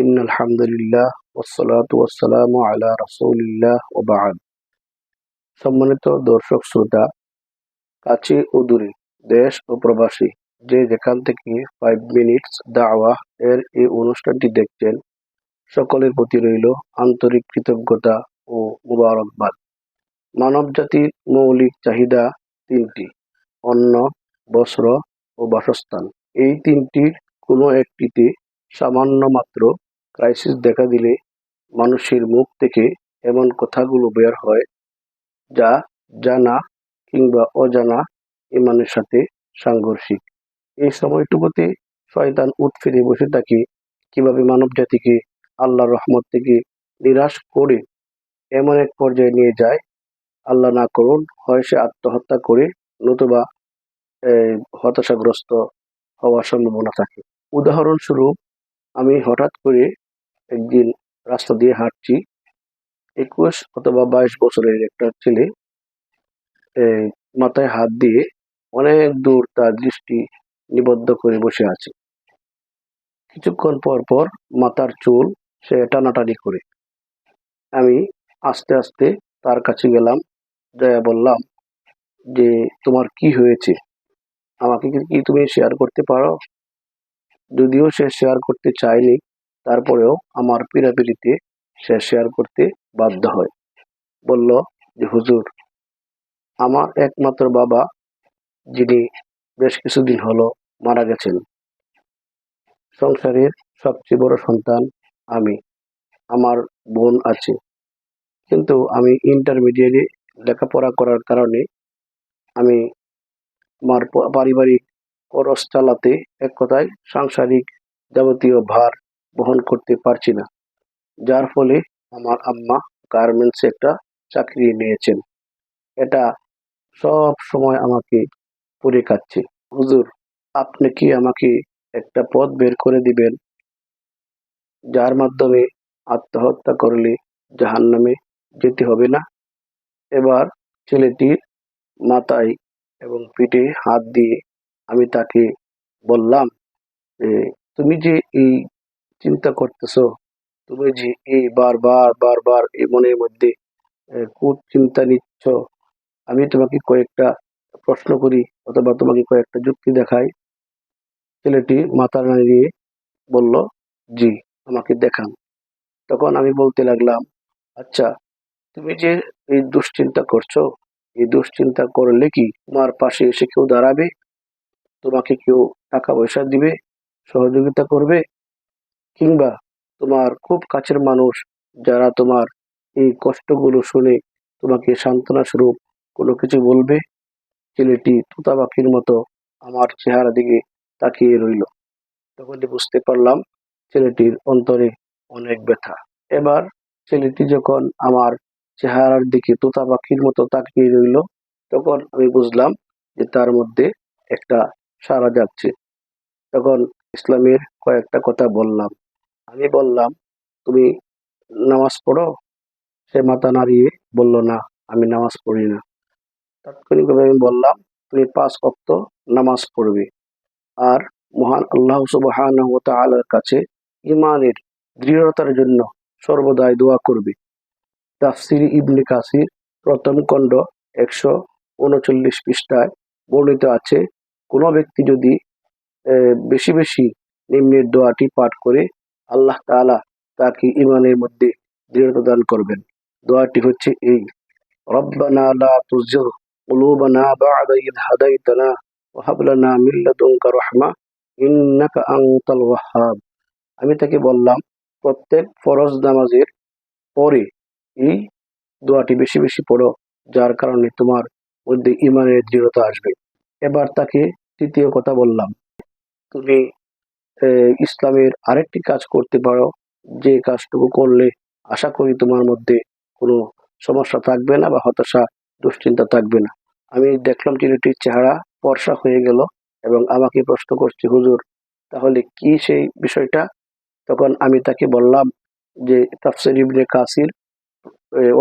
ان الحمد لله والصلاه والسلام على رسول الله وبعد. সম্মানিত দর্শক, শ্রোতা, কাছে ও দূরে, দেশ ও প্রবাসী, যে যেখান থেকে ফাইভ মিনিটস দাওয়া এর এই অনুষ্ঠানটি দেখছেন, সকলের প্রতি রইল আন্তরিক কৃতজ্ঞতা ও মুবারকবাদ। মানব জাতির মৌলিক চাহিদা তিনটি, অন্ন, বস্ত্র ও বাসস্থান। এই তিনটির কোনো একটিতে সামান্য মাত্র ক্রাইসিস দেখা দিলে মানুষের মুখ থেকে এমন কথাগুলো বের হয় যা জানা কিংবা অজানা ইমানের সাথে সাংঘর্ষিক। এই সময়টুকুতে শয়তান উঠ ফিরে বসে থাকে কীভাবে মানব জাতিকে আল্লাহর রহমত থেকে নিরাশ করে এমন এক পর্যায়ে নিয়ে যায়। আল্লাহ না করুন, হয় সে আত্মহত্যা করে নতুবা হতাশাগ্রস্ত হওয়ার সম্ভাবনা থাকে। উদাহরণস্বরূপ, আমি হঠাৎ করে একদিন রাস্তা দিয়ে হাঁটছি। একুশ অথবা বাইশ বছরের একটা ছেলে মাথায় হাত দিয়ে অনেক দূর তার দৃষ্টি নিবদ্ধ করে বসে আছে। কিছুক্ষণ পর পর মাথার চুল সে টানাটানি করে। আমি আস্তে আস্তে তার কাছে গেলাম জয়া বললাম যে, তোমার কি হয়েছে? আমাকে কি তুমি শেয়ার করতে পারো? যদিও সে শেয়ার করতে চায়নি তারপরেও আমার পিড়াপিড়িতে সে শেয়ার করতে বাধ্য হয়। বলল যে, হুজুর, আমার একমাত্র বাবা, যিনি বেশ কিছুদিন হলো মারা গেছেন, সংসারের সবচেয়ে বড় সন্তান আমি, আমার বোন আছে। কিন্তু আমি ইন্টারমিডিয়েটে লেখাপড়া করার কারণে আমি আমার পারিবারিক খরচ চালাতে এক কথায় সাংসারিক যাবতীয় ভার বহন করতে পারছি না। যার ফলে আমার আম্মা গার্মেন্টসে একটা চাকরি নিয়েছেন। এটা সব সময় আমাকে পুরে খাচ্ছে। হুজুর, আপনি কি আমাকে একটা পথ বের করে দিবেন? যার মাধ্যমে আত্মহত্যা করলে জাহান্নামে যেতে হবে না? এবার ছেলেটির মাথায় এবং পিঠে হাত দিয়ে আমি তাকে বললাম যে, তুমি যে এই চিন্তা করতেছো? তুমি যে এই বারবার বারবার এই মনের মধ্যে চিন্তা নিচ্ছ, আমি তোমাকে কয়েকটা প্রশ্ন করি অথবা তোমাকে কয়েকটা যুক্তি দেখাই। ছেলেটি মাথা নাড়িয়ে বলল, জি, আমাকে দেখান। তখন আমি বলতে লাগলাম আচ্ছা তুমি যে এই দুশ্চিন্তা করছ, এই দুশ্চিন্তা করলে কি তোমার পাশে এসে কেউ দাঁড়াবে? তোমাকে কেউ টাকা পয়সা দিবে? সহযোগিতা করবে? কিংবা তোমার খুব কাছের মানুষ যারা তোমার এই কষ্টগুলো শুনে তোমাকে সান্ত্বনা স্বরূপ কোনো কিছু বলবে? ছেলেটি তুতা পাখির মতো আমার চেহারা দিকে তাকিয়ে রইল। তখনই বুঝতে পারলাম ছেলেটির অন্তরে অনেক ব্যথা। এবার ছেলেটি যখন আমার চেহারার দিকে তোতা পাখির মতো তাকিয়ে রইল, তখন আমি বুঝলাম যে তার মধ্যে একটা সারা যাচ্ছে। তখন ইসলামের কয়েকটা কথা বললাম। আমি বললাম, তুমি নামাজ পড়ো? সে মাথা নাড়িয়ে বলল, না, আমি নামাজ পড়ি না। তাৎক্ষণিকভাবে আমি বললাম, তুমি পাঁচ অক্ত নামাজ পড়বে। আর মহান আল্লাহ সুবহানাহু ওয়া তাআলার কাছে ইমানের দৃঢ়তার জন্য সর্বদাই দোয়া করবে। তাফসির ইবনে কাসির প্রথম খণ্ড একশো উনচল্লিশ পৃষ্ঠায় বর্ণিত আছে, কোনো ব্যক্তি যদি বেশি বেশি নিম্নের দোয়াটি পাঠ করে আল্লাহ তাআলা তাকে ইমানের মধ্যে দৃঢ়তা দান করবেন দোয়াটি হচ্ছে এই রব্বানা লা তুজিগ قلوبنا بعد إذ هديتنا وهب لنا من لدنك رحمة إنك أنت الوهاب আমি তাকে বললাম প্রত্যেক ফরজ নামাজের পরে এই দোয়াটি বেশি বেশি পড়ো যার কারণে তোমার মধ্যে ইমানের দৃঢ়তা আসবে এবার তাকে তৃতীয় কথা বললাম তুমি আহ, ইসলামের আরেকটি কাজ করতে পারো। যে কাজটুকু করলে আশা করি তোমার মধ্যে কোনো সমস্যা থাকবে না বা হতাশা, দুশ্চিন্তা থাকবে না। আমি দেখলাম ছেলেটির চেহারা ফর্সা হয়ে গেল এবং আমাকে প্রশ্ন করছে, হুজুর, তাহলে কি সেই বিষয়টা? তখন আমি তাকে বললাম যে, তাফসির ইবনে কাসির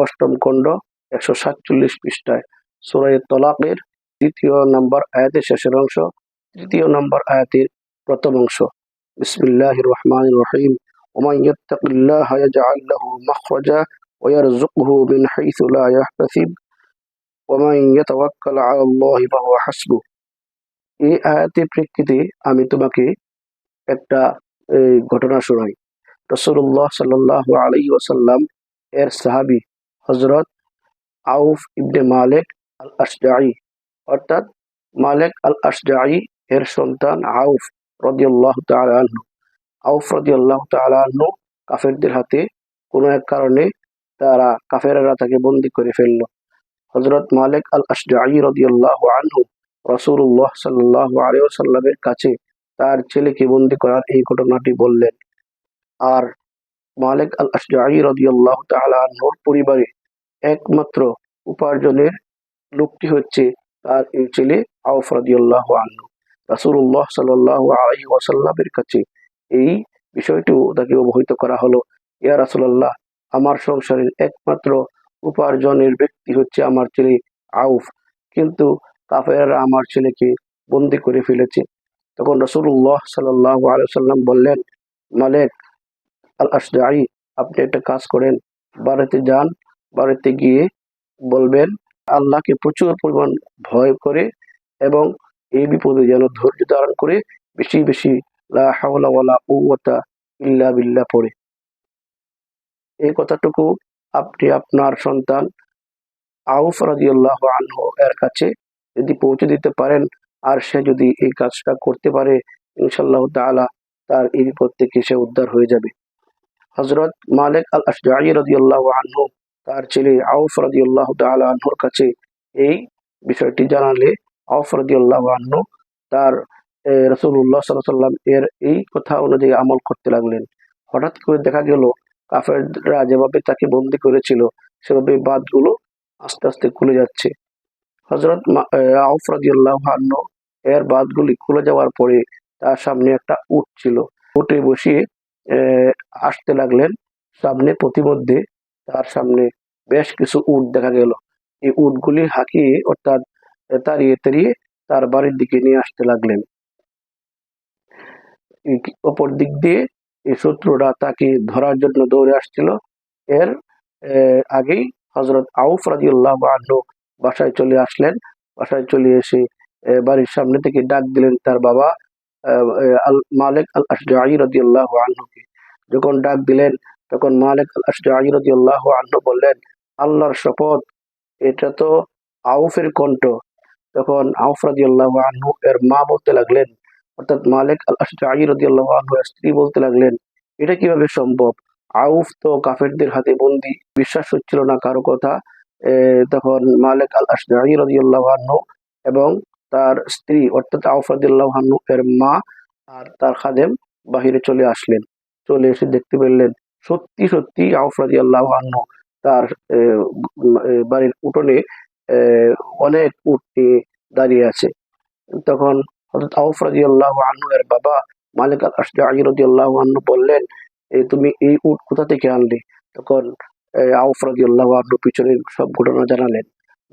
অষ্টম খণ্ড, একশো সাতচল্লিশ পৃষ্ঠায় সুরায় তলাকের দ্বিতীয় নম্বর আয়াতের শেষের অংশ, তৃতীয় নম্বর আয়াতের প্রথম অংশ। বিসমিল্লাহ রহমান রহিম ومن يتق الله يجعل له مخرجا ويرزقه من حيث لا يحتسب ومن يتوكل على الله فهو حسبه এই আয়াতের প্রেক্ষিতে আমি তোমাকে একটা এই, ঘটনা শোনাই রসুল্লাহ সাল্লাহ আলী ওসাল্লাম এর সাহাবি হজরত আউফ ইবনে মালেক আল আশজাই অর্থাৎ মালেক আল আশজাই এর সন্তান আউফ রদিয়াল্লাহ তালাহু আউফ রদিয়াল্লাহ তালাহু কাফেরদের হাতে কোনো এক কারণে তারা কাফেরেরা তাকে বন্দি করে ফেলল। হজরত মালেক আল আশজাই রদিয়াল্লাহ আনহু রসুল্লাহ সাল্লাহ কাছে তার ছেলেকে বন্দি করার এই ঘটনাটি বললেন। আর মালিক আল আশজাই রদিয়াল্লাহ আনহুর পরিবারে একমাত্র উপার্জনের লোকটি হচ্ছে তার এই ছেলে আউফ রদিয়াল্লাহ আনহু। রাসূলুল্লাহ সাল্লাল্লাহু আলাইহি ওয়াসাল্লামের কাছে এই বিষয়টিও তাকে অবহিত করা হলো। ইয়া রাসূলুল্লাহ, আমার সংসারের একমাত্র উপার্জনের ব্যক্তি হচ্ছে আমার ছেলে আউফ। কিন্তু কাফেররা আমার ছেলেকে বন্দি করে ফেলেছে। তখন রসুল্লাহ সাল্লাহ আলাইসাল্লাম বললেন, মালেক আল আসদাই আপনি একটা কাজ করেন, বাড়িতে যান, বাড়িতে গিয়ে বলবেন, আল্লাহকে প্রচুর পরিমাণ ভয় করে এবং এই বিপদে যেন ধৈর্য ধারণ করে বেশি বেশি ইল্লা বিল্লাহ পড়ে। এই কথাটুকু আপনি আপনার সন্তান আউফ রাদিয়াল্লাহু আনহু এর কাছে যদি পৌঁছে দিতে পারেন আর সে যদি এই কাজটা করতে পারে ইনশাল্লাহ তাআলা তার এই বিপদ থেকে সে উদ্ধার হয়ে যাবে। হজরত মালিক আল আশজাই রাদিয়াল্লাহু আনহু তার ছেলে আউফ রাদিয়াল্লাহু তাআলা আনহুর কাছে এই বিষয়টি জানালে আউফ রাদিয়াল্লাহু আনহু, তার রসুল্লাহ সাল্লাম এর এই কথা অনুযায়ী আমল করতে লাগলেন। হঠাৎ করে দেখা গেল, কাফেররা যেভাবে তাকে বন্দি করেছিল, সেভাবে বাদগুলো আস্তে আস্তে খুলে যাচ্ছে। হজরত আউফ রাদিয়াল্লাহু আনহু, এর বাদগুলি খুলে যাওয়ার পরে তার সামনে একটা উট ছিল। উটে বসিয়ে আসতে লাগলেন। সামনে প্রতিমধ্যে তার সামনে বেশ কিছু উট দেখা গেল। এই উটগুলি হাঁকিয়ে অর্থাৎ তাড়িয়ে তাড়িয়ে তার বাড়ির দিকে নিয়ে আসতে লাগলেন। অপর দিক দিয়ে এই শত্রুরা তাকে ধরার জন্য দৌড়ে আসছিল। এর আগেই হজরত আউফ রাজিউল্লাহ আনহু বাসায় চলে আসলেন। বাসায় চলে এসে বাড়ির সামনে থেকে ডাক দিলেন তার বাবা আল মালিক আল আশজাই রাদিয়াল্লাহু আনহুকে। যখন ডাক দিলেন, তখন মালিক আল আশজাই রাদিয়াল্লাহু আনহু বললেন, আল্লাহর শপথ, এটা তো আউফের কণ্ঠ। তখন আউফ রাদিয়াল্লাহু আনহু এর মা বলতে লাগলেন, অর্থাৎ মালিক আল আশজাই রাদিয়াল্লাহু আনহু এর স্ত্রী বলতে লাগলেন, এটা কীভাবে সম্ভব? আউফ তো কাফেরদের হাতে বন্দি, বিশ্বাস হচ্ছিল না কারও কথা। তখন মালিক আল আশজাই রাদিয়াল্লাহু আনহু এবং তার স্ত্রী, অর্থাৎ আউফ রাদিয়াল্লাহু আনহু এর মা আর তার খাদেম বাহিরে চলে আসলেন। চলে এসে দেখতে পেলেন, সত্যি সত্যি আউফ রাদিয়াল্লাহু আনহু তার বাড়ির উঠোনে অনেক নিয়ে দাঁড়িয়ে আছে। তখন আনহু এর বাবা মালিক আল আনহু বললেন তুমি এই উট কোথা থেকে আনলে? তখন আউফ রাদিয়াল্লাহু আনহু পিছনের সব ঘটনা জানালেন।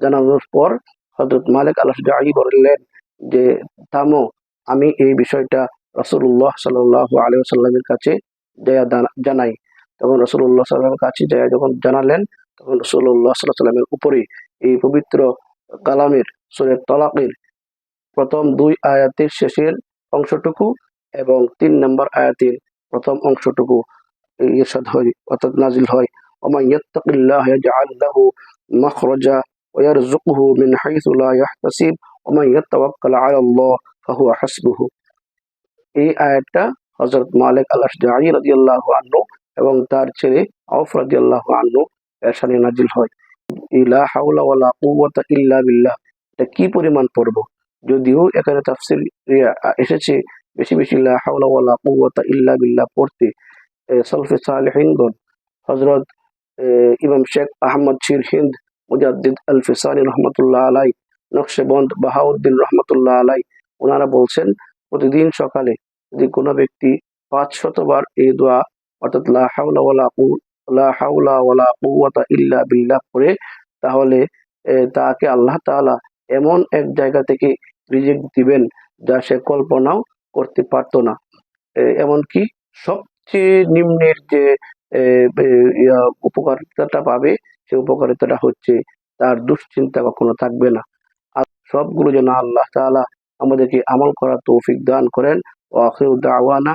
জানানোর পর হযরত মালিক আল বললেন যে, থামো, আমি এই বিষয়টা রাসূলুল্লাহ সাল্লাল্লাহু আলাইহি ওয়াসাল্লামের কাছে দানা- জানাই। তখন রসুল্লাহ সাল্লাল্লাহু কাছে যায়া যখন জানালেন, তখন রাসূলুল্লাহ সাল্লাল্লাহু সাল্লামের উপরে এই পবিত্র কালামের সূরা তলাকের প্রথম দুই আয়াতের শেষের অংশটুকু এবং তিন নম্বর আয়াতের প্রথম অংশটুকু ইরশাদ হয় অর্থাৎ নাজিল হয় ومن يتق الله يجعل له مخرجا ويرزقه من حيث لا يحتسب ومن يتوكل على الله فهو حسبه এই আয়াতটা হযরত মালিক আল আশজাই রাদিয়াল্লাহু আনহু এবং তার ছেলে আউফ রাদিয়াল্লাহু আনহু এর সাথে নাজিল হয় কি পরিমাণ পড়ব যদিও এখানে তাফসীর এসেছে বেশি বেশি লা হাওলা ওয়ালা কুওয়াতা ইল্লা বিল্লাহ পড়তে। সলফে সালেহিনগণ হজরত ইমাম শেখ আহমদ শির হিন্দ, মুজাদ্দিদ আল ফিসানি রহমতুল্লাহ আলাই নকশেবন্দ বাহাউদ্দিন রহমতুল্লাহ আলাই ওনারা বলছেন, প্রতিদিন সকালে যদি কোনো ব্যক্তি পাঁচ শতবার এই দোয়া, অর্থাৎ লা ইল্লা বিল্লাহ পড়ে তাহলে তাকে আল্লাহ তাআলা এমন এক জায়গা থেকে রিজেক্ট দিবেন যা সে কল্পনাও করতে পারতো না। এমনকি সবচেয়ে নিম্নের যে উপকারিতাটা পাবে, সে উপকারিতাটা হচ্ছে তার দুশ্চিন্তা কখনো থাকবে না। আর সবগুলো যেন আল্লাহ তাআলা আমাদেরকে আমল করার তৌফিক দান করেন। ও আখিরু দাওয়ানা